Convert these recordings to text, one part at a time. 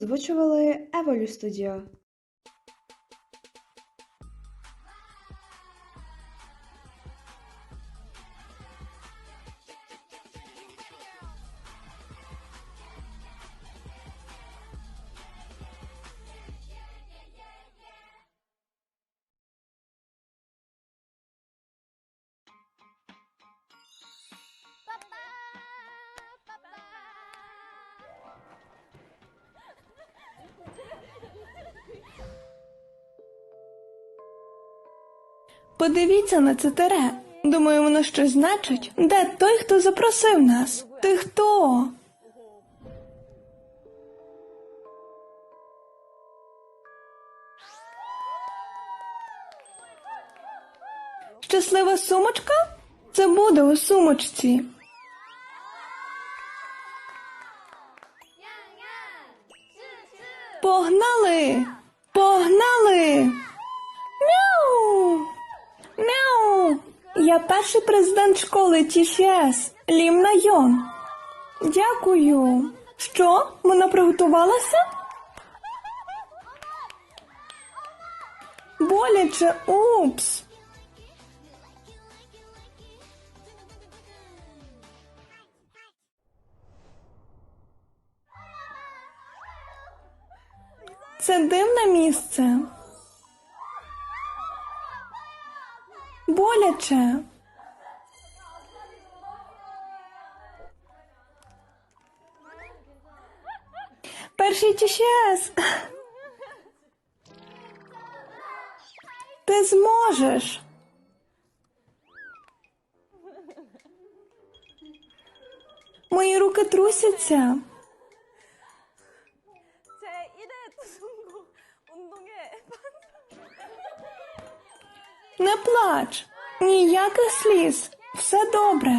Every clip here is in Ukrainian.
Звучували Еволю Студіо. Подивіться на це тере. Думаю, воно щось значить. Де той, хто запросив нас? Ти хто? Щаслива сумочка? Це буде у сумочці. Погнали! Погнали! Я перший президент школи ТІШС Лім Найон. Дякую. Що? Вона приготувалася? Боляче, упс. Це дивне місце. Боляче. Перший ТШС. Ти зможеш. Мої руки трусяться. плач, ніяких сліз, все добре.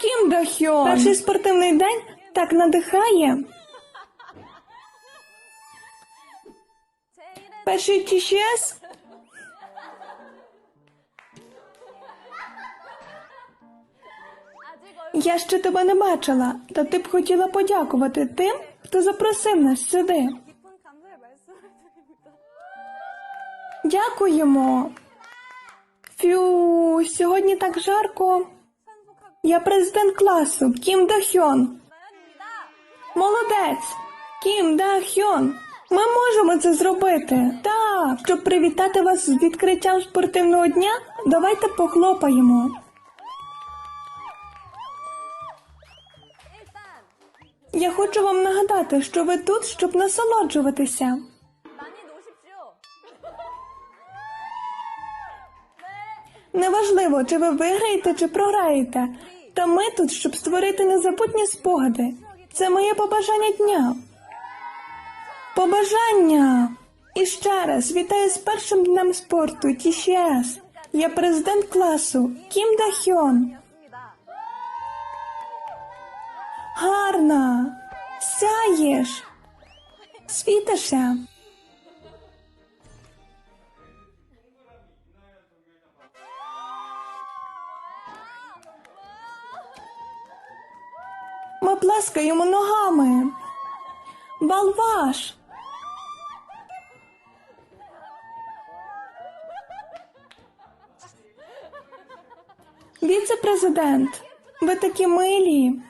Кім Дахьон! перший спортивний день так надихає. Перший ТІЩС? Я ще тебе не бачила, та ти б хотіла подякувати тим, хто запросив нас сюди. Дякуємо. Фю, сьогодні так жарко. Я президент класу Кім Дахьон. Молодець. Кім Да Хьон. Ми можемо це зробити. Так, щоб привітати вас з відкриттям спортивного дня, давайте похлопаємо. Я хочу вам нагадати, що ви тут, щоб насолоджуватися. Неважливо, чи ви виграєте, чи програєте. Та ми тут, щоб створити незабутні спогади. Це моє побажання дня. Побажання! І ще раз вітаю з першим днем спорту ТІСІС. Я президент класу Кім Дахьон. Гарна! Сяєш, світишся. Плескаємо ногами. Бал ваш! Віце-президент, ви такі милі.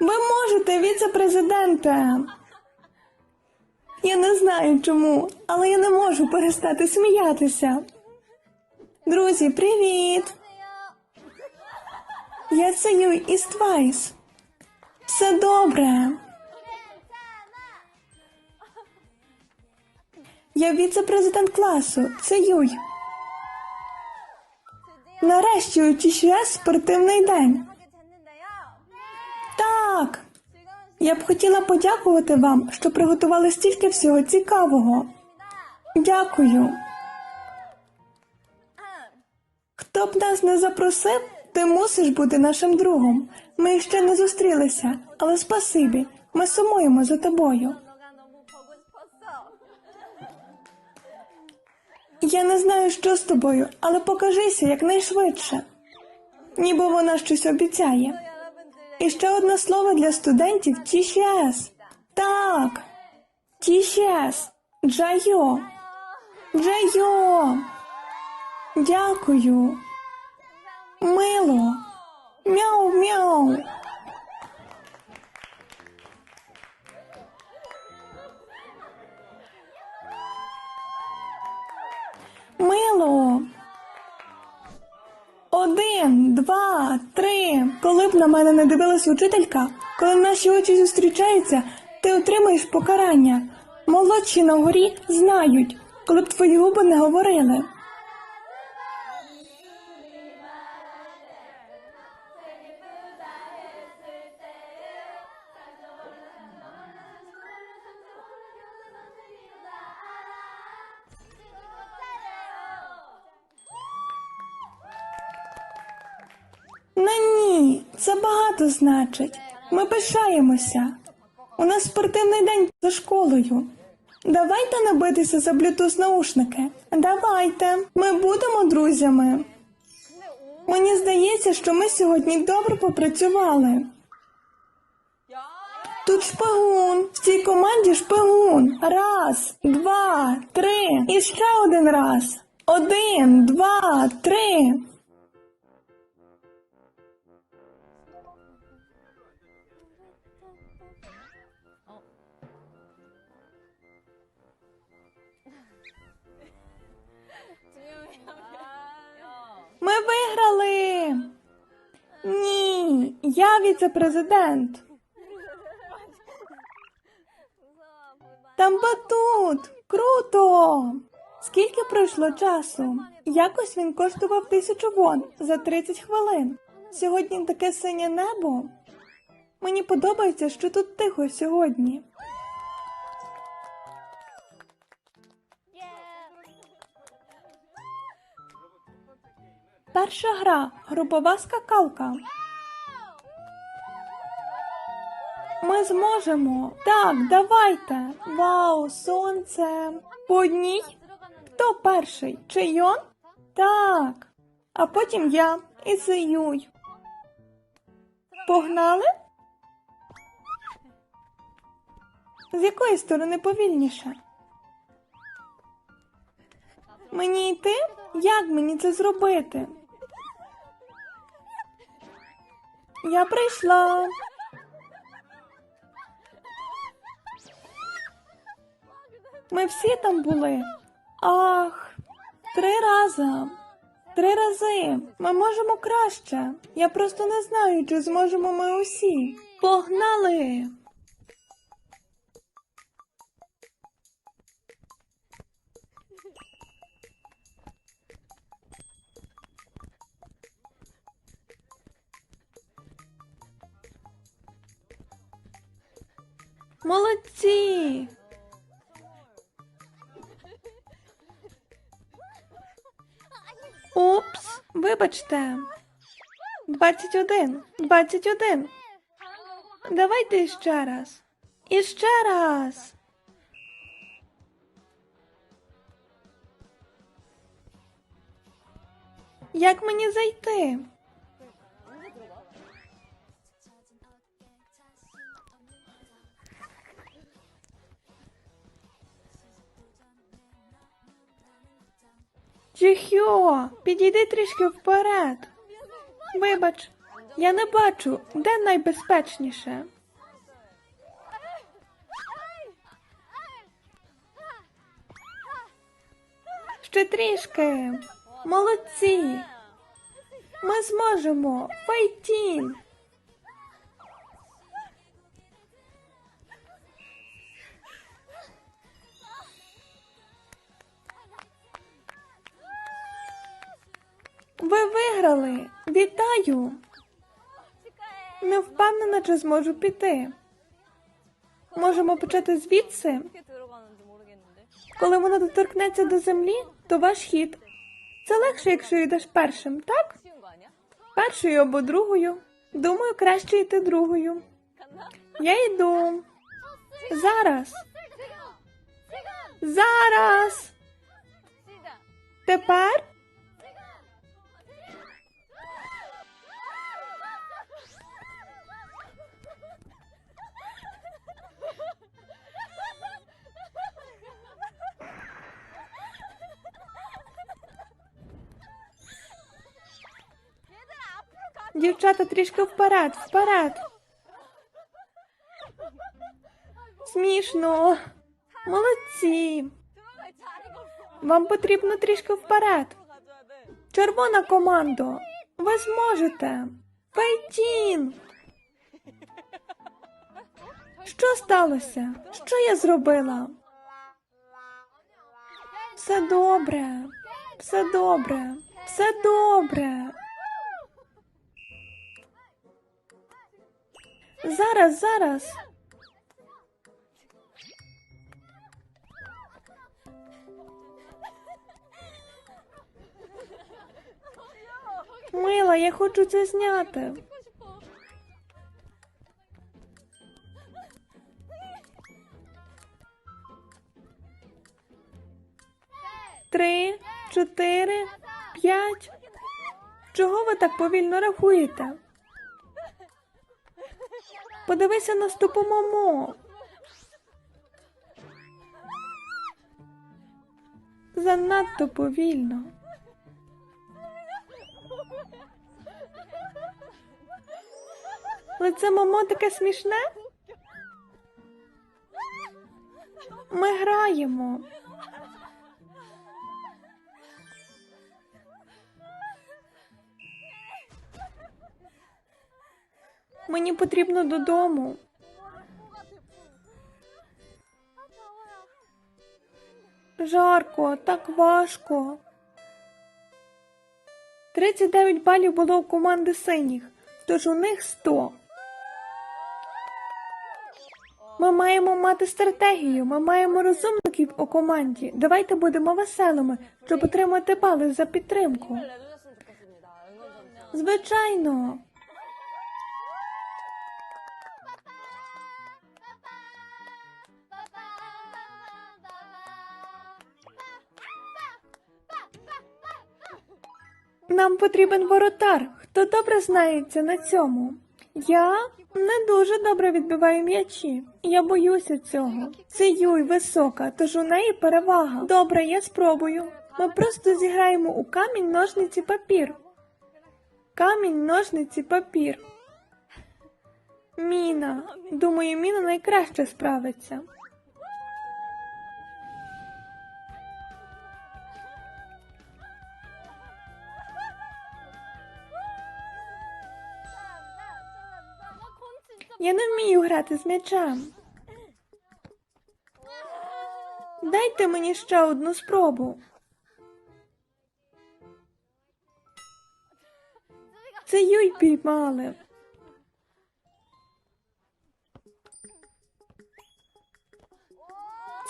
Ви можете, віце-президенте. Я не знаю чому, але я не можу перестати сміятися. Друзі, привіт! Я синю із твайс. Все добре. Я віце-президент класу. Це Юй. Нарешті у ЧШС спортивний день. Так. Я б хотіла подякувати вам, що приготували стільки всього цікавого. Дякую. Хто б нас не запросив? Ти мусиш бути нашим другом. Ми ще не зустрілися, але спасибі. Ми сумуємо за тобою. Я не знаю, що з тобою, але покажися якнайшвидше. Ніби вона щось обіцяє. І ще одне слово для студентів TCS. Так. TCS. Джайо. Джайо. Дякую. Мило. Мяу-мяу. Мило. Один, два, три. Коли б на мене не дивилась учителька, коли наші очі зустрічаються, ти отримаєш покарання. Молодші на горі знають, коли б твої губи не говорили. На ні, це багато значить. Ми пишаємося. У нас спортивний день за школою. Давайте не битися за блютуз наушники. Давайте. Ми будемо друзями. Мені здається, що ми сьогодні добре попрацювали. Тут шпигун. В цій команді шпигун. Раз, два, три. І ще один раз. Один, два, три. Виграли. Ні, я віце-президент. Там батут. Круто. Скільки пройшло часу? Якось він коштував тисячу вон за 30 хвилин. Сьогодні таке синє небо. Мені подобається, що тут тихо сьогодні. Перша гра групова скакалка. Ми зможемо. Так, давайте. Вау, сонце. По одній? Хто перший? Чийон? Так. А потім я і Зиюй. Погнали? З якої сторони повільніше? Мені йти? Як мені це зробити? Я прийшла. Ми всі там були. Ах, три рази. Три рази. Ми можемо краще. Я просто не знаю, чи зможемо ми усі. Погнали! Молодці! Упс, вибачте. 21, 21. Давайте іще раз. І ще раз. Як мені зайти? Чихьо, підійди трішки вперед. Вибач, я не бачу, де найбезпечніше. Ще трішки. Молодці. Ми зможемо. Файтін. знаю. Не впевнена, чи зможу піти. Можемо почати звідси. Коли вона доторкнеться до землі, то ваш хід. Це легше, якщо йдеш першим, так? Першою або другою. Думаю, краще йти другою. Я йду. Зараз. Зараз. Тепер Дівчата трішки вперед, вперед. Смішно. Молодці. Вам потрібно трішки вперед. Червона команда. Ви зможете. Пейтін. Що сталося? Що я зробила? Все добре, все добре, все добре. Зараз, зараз. Мила, я хочу це зняти. Три, чотири, п'ять. Чого ви так повільно рахуєте? Подивися на стопу Момо. Занадто повільно. Лице Момо таке смішне. Ми граємо. Мені потрібно додому. Жарко, так важко. 39 балів було у команди синіх, тож у них 100. Ми маємо мати стратегію, ми маємо розумників у команді. Давайте будемо веселими, щоб отримати бали за підтримку. Звичайно. Нам потрібен воротар. Хто добре знається на цьому? Я не дуже добре відбиваю м'ячі. Я боюся цього. Це Юй висока, тож у неї перевага. Добре, я спробую. Ми просто зіграємо у камінь, ножниці, папір. Камінь, ножниці, папір. Міна. Думаю, Міна найкраще справиться. Я не вмію грати з м'ячем. Дайте мені ще одну спробу. Це Юй піймали.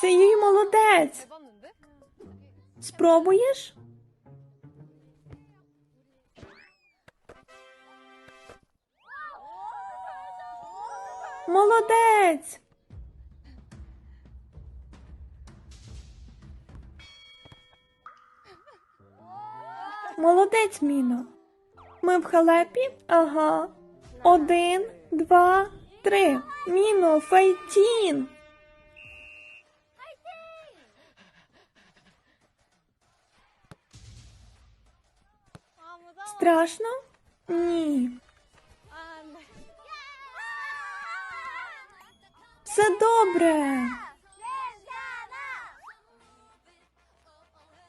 Це Юй молодець. Спробуєш? Молодець! Молодець, Міно. Ми в халепі? Ага. Один, два, три. Міно, файтін. Страшно? Ні. Все добре.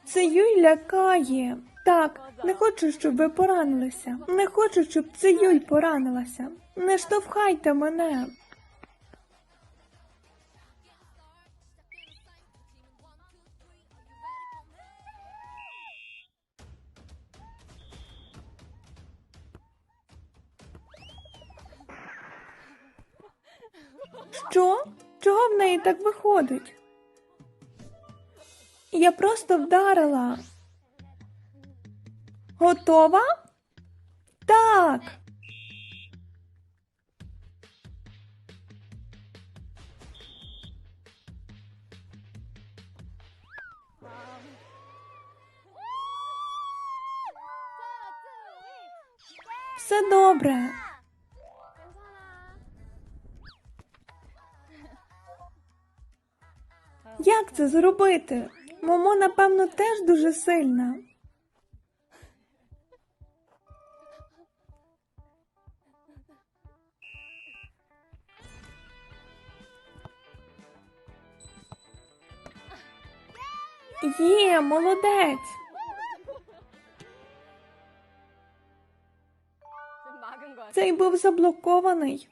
Це Юй лякає. Так, не хочу, щоб ви поранилися. Не хочу, щоб це Юй поранилася. Не штовхайте мене. Що? Чого в неї так виходить? Я просто вдарила. Готова? Так. Все добре. це зробити? Момо, напевно, теж дуже сильна. Є, молодець. Цей був заблокований.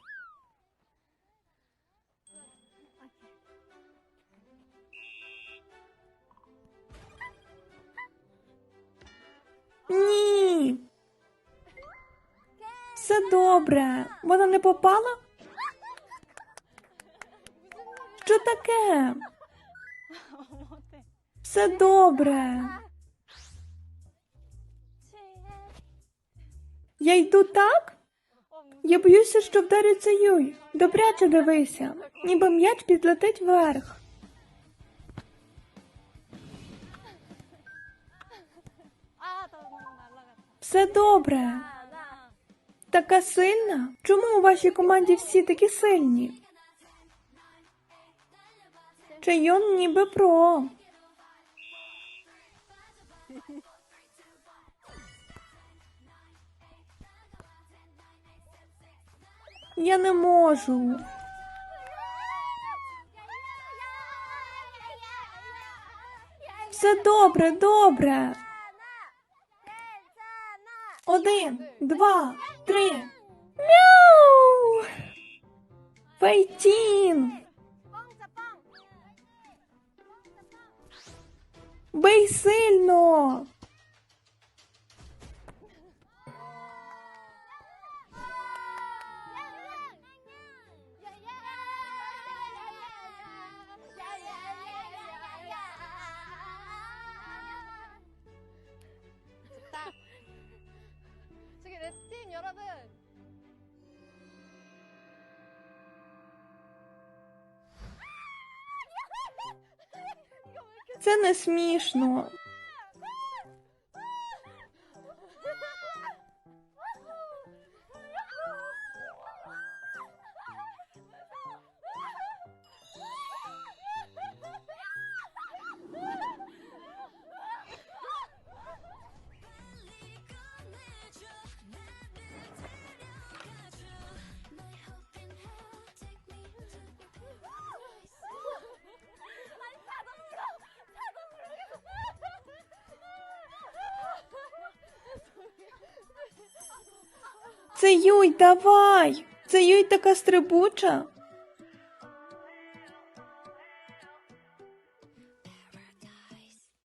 не попала? Що таке? Все добре. Я йду так? Я боюся, що вдариться Юй. Добряче дивися, ніби м'яч підлетить вверх. Все добре. Така сильна? Чому у вашій команді всі такі сильні? Чайон ніби про. Я не можу. Все добре, добре. Один, два, три. Мяу! Файтін! Бий сильно! Це не смішно. Це Юй, давай! Це Юй така стрибуча.